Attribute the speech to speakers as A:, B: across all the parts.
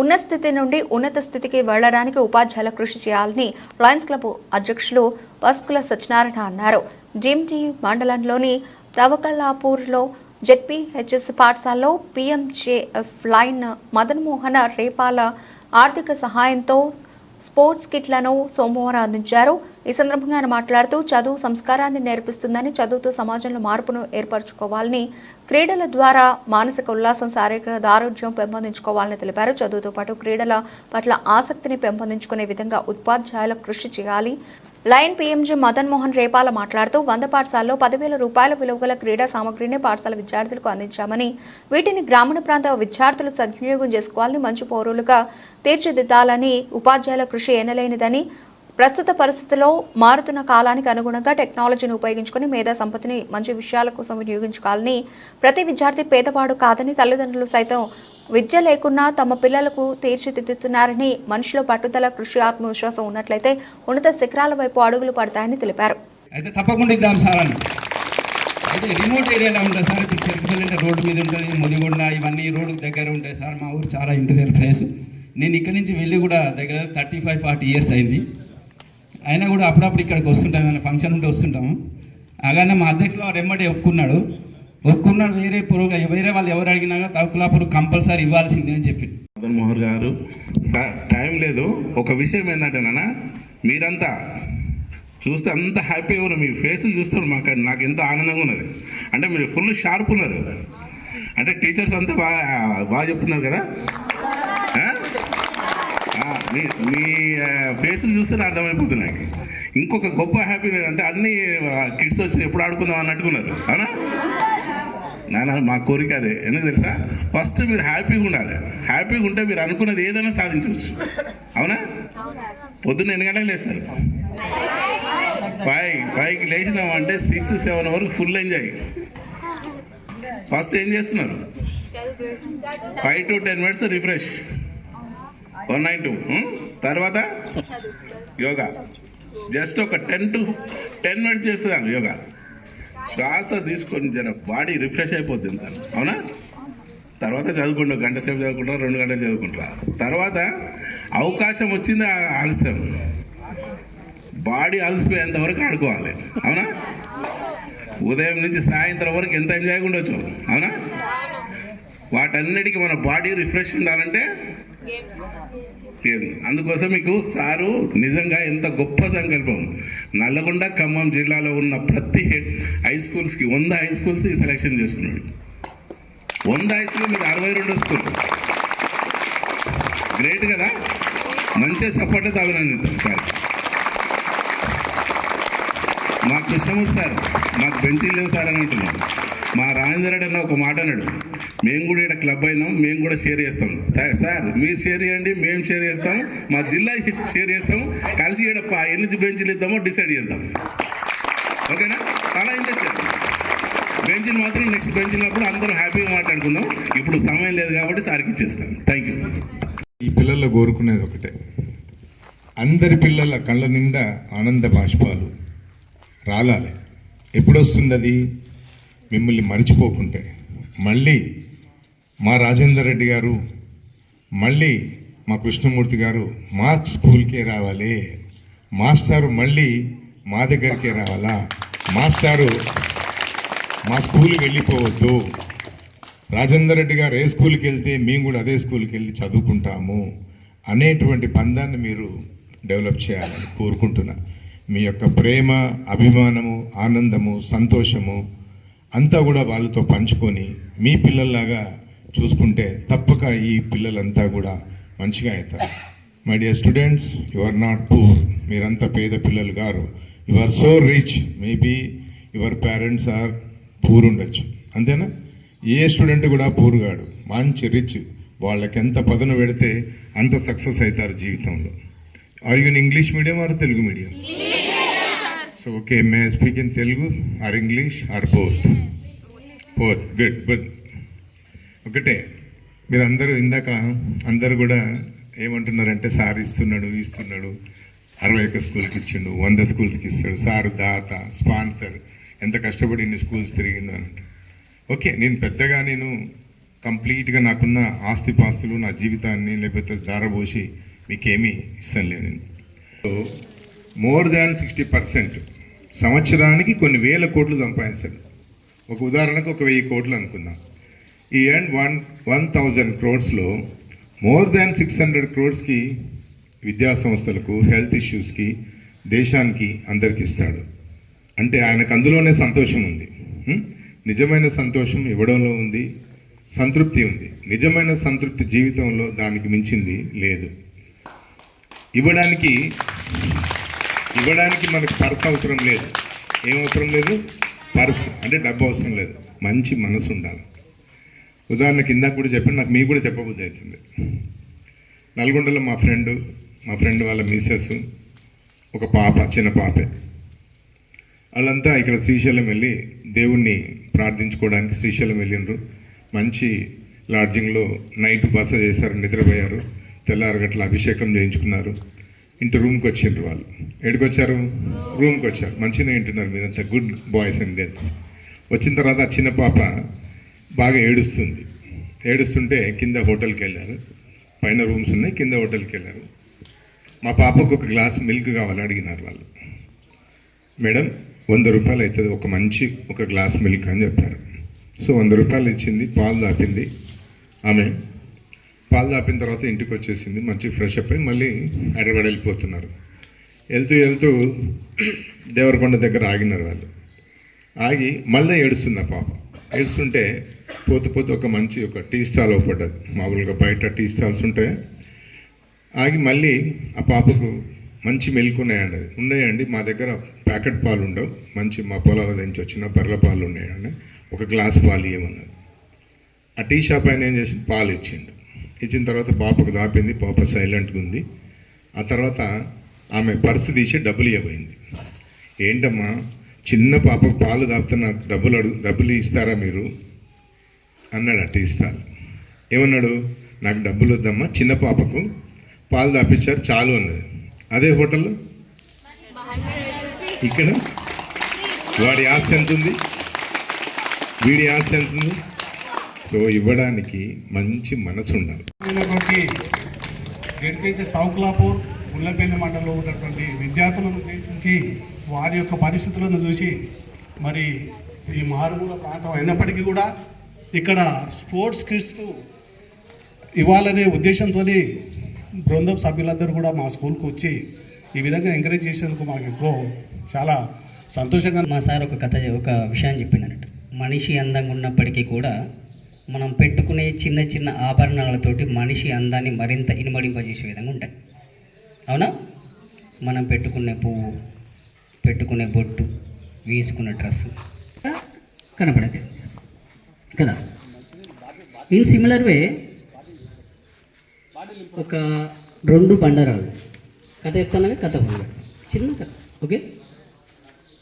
A: ఉన్న స్థితి నుండి ఉన్నత స్థితికి వెళ్ళడానికి ఉపాధ్యాయుల కృషి చేయాలని లయన్స్ క్లబ్ అధ్యక్షులు పస్కుల సత్యనారాయణ అన్నారు. జిమ్టి మండలంలోని తవకల్లాపూర్లో జెడ్పీహెచ్ఎస్ పాఠశాలలో పీఎంజేఎఫ్ లైన్ మదన్ మోహన రేపాల ఆర్థిక సహాయంతో స్పోర్ట్స్ కిట్లను సోమవారం అందించారు. ఈ సందర్భంగా ఆయన మాట్లాడుతూ చదువు సంస్కారాన్ని నేర్పిస్తుందని చదువుతో సమాజంలో మార్పును ఏర్పరచుకోవాలని క్రీడల ద్వారా మానసిక ఉల్లాసం శారీరక ఆరోగ్యం పెంపొందించుకోవాలని తెలిపారు. చదువుతో పాటు క్రీడల పట్ల ఆసక్తిని పెంపొందించుకునే విధంగా ఉపాధ్యాయుల కృషి చేయాలి. లయన్ పీఎంజీ మదన్ మోహన్ రేపాల మాట్లాడుతూ వంద పాఠశాలలో పదివేల రూపాయల విలువ గల క్రీడా సామగ్రిని పాఠశాల విద్యార్థులకు అందించామని వీటిని గ్రామీణ ప్రాంత విద్యార్థులు సద్వినియోగం చేసుకోవాలని మంచి పౌరులుగా తీర్చిదిద్దాలని ఉపాధ్యాయుల కృషి ఎనలేనిదని ప్రస్తుత పరిస్థితుల్లో మారుతున్న కాలానికి అనుగుణంగా టెక్నాలజీని ఉపయోగించుకుని మేధా సంపత్తిని మంచి విషయాల కోసం వినియోగించుకోవాలని ప్రతి విద్యార్థి పేదవాడు కాదని తల్లిదండ్రులు సైతం విద్య లేకున్నా తమ పిల్లలకు తీర్చిదిద్దుతున్నారని మనిషిలో పట్టుదల కృషి ఆత్మవిశ్వాసం ఉన్నట్లయితే ఉన్నత శిఖరాల వైపు అడుగులు పడతాయని తెలిపారు.
B: అయితే తప్పకుండా ఇద్దాం సార్ అయితే రిమోట్ ఏరియాలో ఉంటుంది సార్ ఇప్పుడు చెరుకుపల్లి రోడ్డు మీద ఉంటుంది ముదిగొండ ఇవన్నీ రోడ్డు దగ్గర ఉంటాయి సార్ మా ఊరు చాలా ఇంటీరియర్ ప్లేస్. నేను ఇక్కడి నుంచి వెళ్ళి కూడా దగ్గర థర్టీ ఫైవ్ ఫార్టీ ఇయర్స్ అయింది. అయినా కూడా అప్పుడప్పుడు ఇక్కడికి వస్తుంటాం ఏమైనా ఫంక్షన్ ఉంటే వస్తుంటాము అలానే మా అధ్యక్షులు వాడు ఎమ్మటే ఒప్పుకున్నాడు. ఒప్పుకున్నాడు వేరే పురుగు వేరే వాళ్ళు ఎవరు అడిగినా తక్కులాపురు కంపల్సరీ ఇవ్వాల్సిందే అని చెప్పి
C: మదన్ మోహన్ గారు సార్ టైం లేదు. ఒక విషయం ఏంటంటే నాన్న మీరంతా చూస్తే అంత హ్యాపీగా ఉన్నారు. మీ ఫేసులు చూస్తారు మాకు నాకు ఎంత ఆనందంగా ఉన్నది. అంటే మీరు ఫుల్ షార్ప్ ఉన్నారు. అంటే టీచర్స్ అంతా బాగా బాగా చెప్తున్నారు కదా. మీ మీ ఫేసులు చూస్తే నాకు అర్థమైపోతుంది నాకు. ఇంకొక గొప్ప హ్యాపీ అంటే అన్ని కిడ్స్ వచ్చి ఎప్పుడు ఆడుకుందాం అన్నట్టుకున్నారు అవునా? నాన్న మా కోరిక అదే. ఎందుకు తెలుసా? ఫస్ట్ మీరు హ్యాపీగా ఉండాలి. హ్యాపీగా ఉంటే మీరు అనుకున్నది ఏదైనా సాధించవచ్చు. అవునా? పొద్దున్న ఎన్ని గంటలకు లేస్తారు? ఫైవ్ ఫైవ్కి లేచినాం అంటే సిక్స్ సెవెన్ వరకు ఫుల్ ఎంజాయ్ ఫస్ట్ ఏం చేస్తున్నారు? Five to ten minutes refresh one nine two తర్వాత? యోగా. జస్ట్ ఒక టెన్ టు టెన్ మినిట్స్ చేస్తాను యోగా. శ్వాస తీసుకొని జర బాడీ రిఫ్రెష్ అయిపోతుంది దాన్ని అవునా? తర్వాత చదువుకుంటా గంట సేపు చదువుకుంటా రెండు గంటలు చదువుకుంటా తర్వాత అవకాశం వచ్చింది ఆ ఆలస్యం. బాడీ అలసిపోయేంత వరకు ఆడుకోవాలి. అవునా? ఉదయం నుంచి సాయంత్రం వరకు ఎంత ఎంజాయ్గా ఉండొచ్చు. అవునా? వాటన్నిటికీ మన బాడీ రిఫ్రెష్ ఉండాలంటే అందుకోసం మీకు సారు నిజంగా ఎంత గొప్ప సంకల్పం. నల్లగొండ ఖమ్మం జిల్లాలో ఉన్న ప్రతి హెడ్ హై స్కూల్స్కి వంద హై స్కూల్స్ సెలెక్షన్ చేసుకున్నాడు. వంద హై స్కూల్ మీద అరవై రెండు స్కూల్. గ్రేట్ కదా? మంచిగా చప్పట్లతో అభినందించారు సార్ మా కృష్ణమూర్తి సార్ మాకు బెంచీలు లేవు సార్ అని అంటున్నాం మా రాజేందర్ రెడ్డి అన్న ఒక మాట అన్నాడు. మేము కూడా ఇక్కడ క్లబ్ అయినాం మేము కూడా షేర్ చేస్తాం. సార్ మీరు షేర్ చేయండి మేము షేర్ చేస్తాం మా జిల్లా షేర్ చేస్తాం కలిసి ఇక్కడ ప- ఎన్ని బెంచ్లు ఇద్దామో డిసైడ్ చేస్తాం ఓకేనా? చాలా ఇంట్రెస్ట్ బెంచీలు మాత్రం నెక్స్ట్ బెంచీలప్పుడు అందరూ హ్యాపీగా మాట్లాడుకుందాం. ఇప్పుడు సమయం లేదు కాబట్టి సార్కి ఇచ్చేస్తాం. థ్యాంక్ యూ
D: ఈ పిల్లల్లో కోరుకునేది ఒకటే. అందరి పిల్లల కళ్ళ నిండా ఆనంద బాష్పాలు రాలాలి. ఎప్పుడొస్తుంది అది మిమ్మల్ని మర్చిపోకుంటే. మళ్ళీ మా రాజేందర్ రెడ్డి గారు మళ్ళీ మా కృష్ణమూర్తి గారు మా స్కూల్కే రావాలి. మాస్టారు మళ్ళీ మా దగ్గరికే రావాలా? మాస్టారు మా స్కూల్ వెళ్ళిపోవద్దు. రాజేందర్ రెడ్డి గారు ఏ స్కూల్కి వెళ్తే మేము కూడా అదే స్కూల్కి వెళ్ళి చదువుకుంటాము అనేటువంటి బంధాన్ని మీరు డెవలప్ చేయాలని కోరుకుంటున్నా. మీ యొక్క ప్రేమ అభిమానము ఆనందము సంతోషము అంతా కూడా వాళ్ళతో పంచుకొని మీ పిల్లల్లాగా చూసుకుంటే తప్పక ఈ పిల్లలంతా కూడా మంచిగా అవుతారు. My dear students you are not poor మీరంతా పేద పిల్లలు గారు you are so rich maybe your parents are poor ఉండొచ్చు. అంతేనా? ఏ స్టూడెంట్ కూడా పూర్ కాడు. మంచి రిచ్ వాళ్ళకి ఎంత పదను పెడితే అంత సక్సెస్ అవుతారు జీవితంలో. Are you in English medium or Telugu medium so okay may speak in Telugu or English or both both good good ఒకటే మీరు అందరూ ఇందాక అందరు కూడా ఏమంటున్నారంటే సార్ ఇస్తున్నాడు ఇస్తున్నాడు అరవై ఒక్క స్కూల్కి ఇచ్చిండు వంద స్కూల్స్కి ఇస్తాడు సార్ దాత స్పాన్సర్ ఎంత కష్టపడి ఇన్ని స్కూల్స్ తిరిగిండు అని ఓకే నేను పెద్దగా నేను కంప్లీట్గా నాకున్న ఆస్తిపాస్తులు నా జీవితాన్ని లేకపోతే దారబోసి మీకేమీ ఇస్తానులే నేను. మోర్ దాన్ సిక్స్టీ పర్సెంట్ సంవత్సరానికి కొన్ని వేల కోట్లు సంపాదించాడు ఒక ఉదాహరణకు ఒక వెయ్యి కోట్లు అనుకుందాం. ఈ అండ్ వన్ వన్ థౌజండ్ క్రోడ్స్లో మోర్ దాన్ సిక్స్ హండ్రెడ్ క్రోడ్స్కి విద్యా సంస్థలకు హెల్త్ ఇష్యూస్కి దేశానికి అందరికి ఇస్తాడు. అంటే ఆయనకు అందులోనే సంతోషం ఉంది. నిజమైన సంతోషం ఇవ్వడంలో ఉంది. సంతృప్తి ఉంది. నిజమైన సంతృప్తి జీవితంలో దానికి మించింది లేదు. ఇవ్వడానికి ఇవ్వడానికి మనకు పర్స్ అవసరం లేదు. ఏం అవసరం లేదు? పర్స్. అంటే డబ్బు అవసరం లేదు. మంచి మనసు ఉండాలి. ఉదాహరణకి ఇందాక కూడా చెప్పాను నాకు మీకు కూడా చెప్పబుద్ధి అవుతుంది. నల్గొండలో మా ఫ్రెండ్ మా ఫ్రెండ్ వాళ్ళ మిస్సెస్ ఒక పాప చిన్న పాపే. వాళ్ళంతా ఇక్కడ శ్రీశైలం వెళ్ళి దేవుణ్ణి ప్రార్థించుకోవడానికి శ్రీశైలం వెళ్ళిండ్రు. మంచి లాడ్జింగ్లో నైట్ బస చేశారు నిద్రపోయారు. తెల్లారగట్ల అభిషేకం చేయించుకున్నారు. ఇంటి రూమ్కి వచ్చిండ్రు వాళ్ళు. ఎక్కడికి వచ్చారు? రూమ్కి వచ్చారు. మంచిగా వింటున్నారు మీరంతా. Good boys and girls. వచ్చిన తర్వాత ఆ చిన్న పాప బాగా ఏడుస్తుంది. ఏడుస్తుంటే కింద హోటల్కి వెళ్ళారు పైన రూమ్స్ ఉన్నాయి కింద హోటల్కి వెళ్ళారు మా పాపకు ఒక గ్లాస్ మిల్క్ కావాలి అడిగినారు వాళ్ళు. మేడం వంద రూపాయలు అవుతుంది ఒక మంచి ఒక గ్లాస్ మిల్క్ అని చెప్పారు. సో వంద రూపాయలు ఇచ్చింది పాలు దాపింది ఆమె. పాలు దాపిన తర్వాత ఇంటికి వచ్చేసింది మంచి ఫ్రెష్ అప్ అయి మళ్ళీ హైదరాబాద్ వెళ్ళిపోతున్నారు. వెళ్తూ వెళ్తూ దేవరకొండ దగ్గర ఆగినారు వాళ్ళు. ఆగి మళ్ళీ ఏడుస్తుంది ఆ పాప. ఏడుస్తుంటే పోతు పోతూ ఒక మంచి ఒక టీ స్టాల్ పడ్డది మామూలుగా బయట టీ స్టాల్స్ ఉంటాయి ఆగి మళ్ళీ ఆ పాపకు మంచి మెలుకున్నాయండి ఉన్నాయండి. అది ఉన్నాయండి. మా దగ్గర ప్యాకెట్ పాలు ఉండవు. మంచి మా పొలాల నుంచి వచ్చిన బర్రెల పాలు ఉన్నాయండి. ఒక గ్లాస్ పాలు ఇవ్వమన్నది. ఆ టీ షాప్ ఆయన ఏం చేసి పాలు ఇచ్చిండు. ఇచ్చిన తర్వాత పాపకు దాపింది. పాప సైలెంట్గా ఉంది. ఆ తర్వాత ఆమె పర్సు తీసి డబ్బులు ఇవ్వబోయింది. ఏంటమ్మా? చిన్న పాపకు పాలు దాపితే నాకు డబ్బులు అడుగు డబ్బులు ఇస్తారా మీరు? అన్నాడు ఆ స్టాల్ ఏమన్నాడు? నాకు డబ్బులు వద్దమ్మా చిన్న పాపకు పాలు తాపించారు చాలు అన్నది. అదే హోటల్లో ఇక్కడ? వాడి ఆస్తి ఎంత ఉంది వీడి ఆస్తి ఎంత ఉంది సో ఇవ్వడానికి మంచి మనసు ఉండాలి.
E: అయినటువంటి జడ్పించే సౌకులాపూర్ మండలంలో ఉన్నటువంటి విద్యార్థులను ఉద్దేశించి వారి యొక్క పరిస్థితులను చూసి మరి ఈ మారుమూల ప్రాంతం అయినప్పటికీ కూడా ఇక్కడ స్పోర్ట్స్ కిట్స్ ఇవ్వాలనే ఉద్దేశంతో బృందం సభ్యులందరూ కూడా మా స్కూల్కి వచ్చి ఈ విధంగా ఎంకరేజ్ చేసేందుకు మాకు ఎక్కువ చాలా సంతోషంగా
F: మా సార్ ఒక కథ ఒక విషయం చెప్పినట్టు మనిషి అందంగా ఉన్నప్పటికీ కూడా మనం పెట్టుకునే చిన్న చిన్న ఆభరణాలతోటి మనిషి అందాన్ని మరింత ఇనుమడింపజేసే విధంగా ఉంటాయి. అవునా? మనం పెట్టుకునే పువ్వు పెట్టుకునే బొట్టు వేసుకునే డ్రెస్ కనపడదు. కదా? ఇన్ సిమిలర్ వే ఒక రెండు బండరాలు కథ చెప్తానని కథ పోయాడు చిన్న కథ. ఓకే?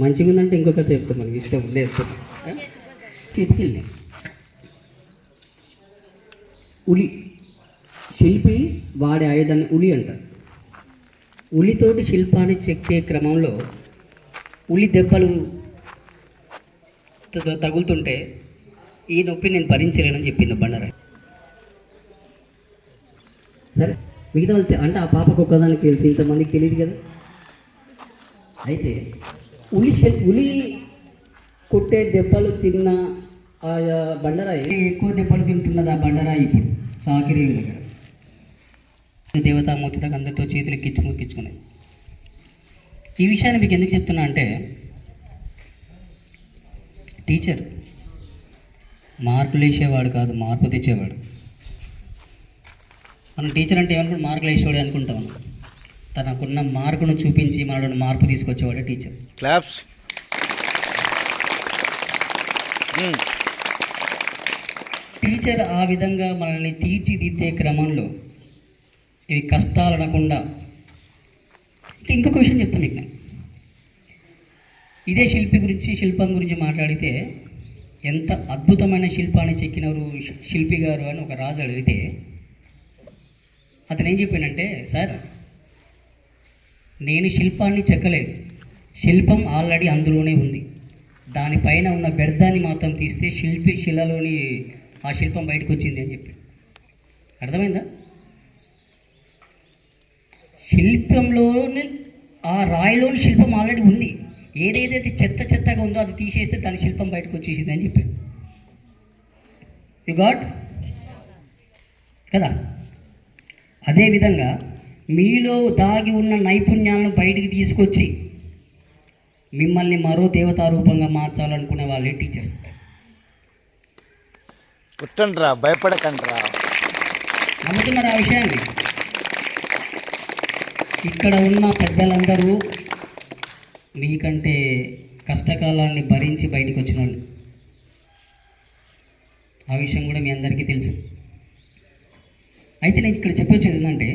F: మంచిగా ఉందంటే ఇంకో కథ చెప్తాం మనకి. ఇష్టం ఉందే చెప్తాం చెప్పికెళ్ళి ఉలి. శిల్పి వాడే ఆయుధాన్ని ఉలి అంటారు. ఉలితోటి శిల్పాన్ని చెక్కే క్రమంలో ఉలి దెబ్బలు తగులుతుంటే ఈ నొప్పి నేను భరించలేనని చెప్పింది బండరాయి. సరే మిగతా వాళ్ళు అంటే ఆ పాపకు ఒక్కదానికి తెలిసి ఇంతమందికి తెలియదు కదా. అయితే ఉలి ఉలి కొట్టే దెబ్బలు తిన్న ఆ బండరాయి ఎక్కువ దెబ్బలు తింటున్నది ఆ బండరాయి ఇప్పుడు చాకిరీ దగ్గర. దేవతామూర్తి దగ్గర అందరితో చేతులు ఎక్కించు మొక్కించుకున్నాయి ఈ విషయాన్ని మీకు ఎందుకు చెప్తున్నా అంటే టీచర్ మార్కులు వేసేవాడు కాదు మార్పు తెచ్చేవాడు. మనం టీచర్ అంటే ఏమనుకుంటే మార్కులు వేసేవాడు అనుకుంటాం. తనకున్న మార్కును చూపించి మనలో మార్పు తీసుకొచ్చేవాడే టీచర్.
G: Claps.
F: టీచర్ ఆ విధంగా మనల్ని తీర్చిదిద్దే క్రమంలో ఇవి కష్టాలు అనకుండా ఇంకొక విషయం చెప్తాను మీకు నేను ఇదే శిల్పి గురించి శిల్పం గురించి మాట్లాడితే ఎంత అద్భుతమైన శిల్పాన్ని చెక్కినవారు శిల్పి గారు అని ఒక రాజు అడిగితే అతను ఏం చెప్పానంటే సార్ నేను శిల్పాన్ని చెక్కలేదు. శిల్పం ఆల్రెడీ అందులోనే ఉంది. దానిపైన ఉన్న వ్యర్థాన్ని మాత్రం తీస్తే శిల్పి శిలలోని ఆ శిల్పం బయటకు వచ్చింది అని చెప్పి అర్థమైందా? శిల్పంలోని ఆ రాయిలోని శిల్పం ఆల్రెడీ ఉంది. ఏదేదైతే చెత్త చెత్తగా ఉందో అది తీసేస్తే దాని శిల్పం బయటకు వచ్చేసింది అని చెప్పి యు గాట్ కదా? అదేవిధంగా మీలో దాగి ఉన్న నైపుణ్యాలను బయటికి తీసుకొచ్చి మిమ్మల్ని మరో దేవతా రూపంగా మార్చాలనుకునే వాళ్ళే టీచర్స్.
G: పుట్టండ్రా భయపడకండ్రా.
F: నమ్ముతున్నారు ఆ విషయాన్ని? ఇక్కడ ఉన్న పెద్దలందరూ మీకంటే కష్టకాలాన్ని భరించి బయటకు వచ్చిన వాళ్ళు ఆ విషయం కూడా మీ అందరికీ తెలుసు. అయితే నేను ఇక్కడ చెప్పొచ్చేది ఏంటంటే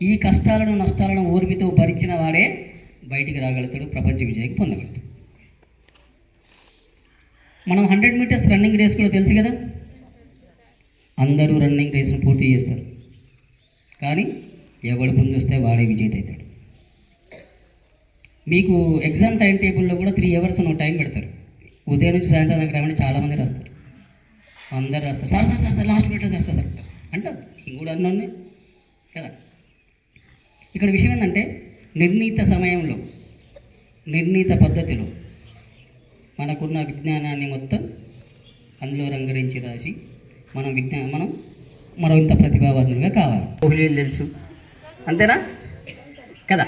F: ఈ కష్టాలను నష్టాలను ఓర్మితో భరించిన వాడే బయటికి రాగలుగుతాడు ప్రపంచ విజయానికి పొందగలుగుతాడు. మనం హండ్రెడ్ మీటర్స్ రన్నింగ్ రేస్ కూడా తెలుసు కదా? అందరూ రన్నింగ్ రేస్ను పూర్తి చేస్తారు. కానీ ఎవడు ముందు వస్తే వాడే విజేత అవుతాడు. మీకు ఎగ్జామ్ టైం టేబుల్లో కూడా త్రీ అవర్స్ నువ్వు టైం పెడతారు. ఉదయం నుంచి సాయంత్రం దగ్గర రావని చాలామంది రాస్తారు. అందరు రాస్తారు. Sir sir sir sir last మినిట్లో సార్ సార్ సార్. అంటారు నేను కూడా అన్నాను కదా? ఇక్కడ విషయం ఏంటంటే నిర్ణీత సమయంలో నిర్ణీత పద్ధతిలో మనకున్న విజ్ఞానాన్ని మొత్తం అందులో రంగరించి రాసి మనం విజ్ఞా మనం మరొంత ప్రతిభావంతులుగా కావాలి. కోహ్లీలు తెలుసు? అంతేనా? కదా.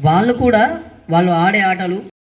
F: వాళ్ళు కూడా వాళ్ళు ఆడే ఆటలు